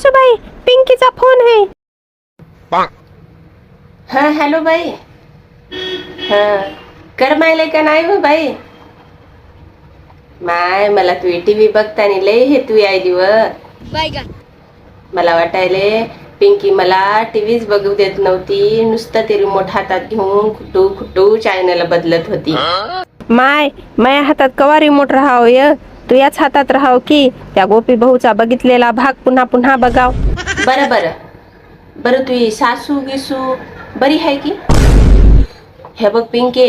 सासूबाई पिंकीचा फोन आहे. हा हॅलो बाई. हा करमायले का नाही हो बाई? माय मला तू टीव्ही बघताना लय हे तू याय दिव मला वाटायले पिंकी मला टीव्हीच बघू देत नव्हती नुसतं ते रिमोट हातात घेऊन खुटू खुटू चॅनल बदलत होती. माय माया हातात कवा रिमोट राहाव य? तू याच हातात राहाव की? त्या गोपी भाऊचा बघितलेला भाग पुन्हा पुन्हा बघाव. बरं बरं. बरं तुझी सासू गिसू बरी आहे की? हे बघ पिंके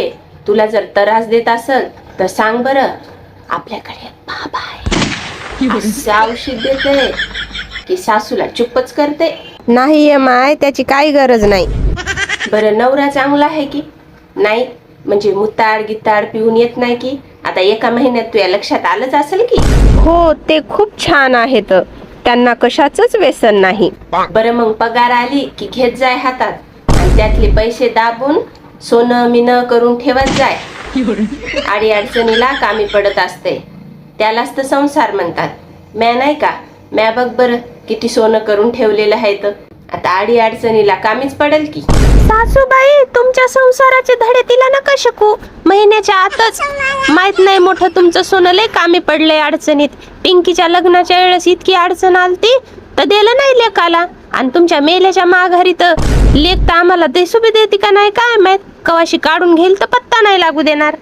तुला जर त्रास देत असल तर सांग बरं आपल्याकडे बाबा आहे. औषध देते की सासूला चुपच करते. नाही ये माय त्याची काही गरज नाही. बरं नवरा चांगला आहे की? नाही? म्हणजे मुताड गिताड पिऊन येत नाही की? आता एका महिन्यात तुझ्या लक्षात आलंच असेल की? हो ते खूप छान आहेत. त्यांना कशाच व्यसन नाही. बरं मग पगार आली की घेत जाय हातात. आणि त्यातले पैसे दाबून सोनं मिनं करून ठेवत जाय. आडी अडचणीला कामी पडत असते. त्यालाच तर संसार म्हणतात. म्या नाही का? म्या बघ बरं किती सोनं करून ठेवलेलं आहे तर. आता आडी अडचणीला कामीच पडेल की. सासूबाई तुमच्या संसाराचे धडे तिला नका शकू. महिन्याच्या आतच. माहीत नाही मोठं तुमचं सोनं लय कामी पडलंय अडचणीत. पिंकीच्या लग्नाच्या वेळेस इतकी अडचण आलती तर दिलं नाही लेकाला. आणि तुमच्या मेल्याच्या माघारी तर लेख तर आम्हाला देसुबी देते का नाही काय माहीत? कवाशी काढून घेईल तर पत्ता नाही लागू देणार.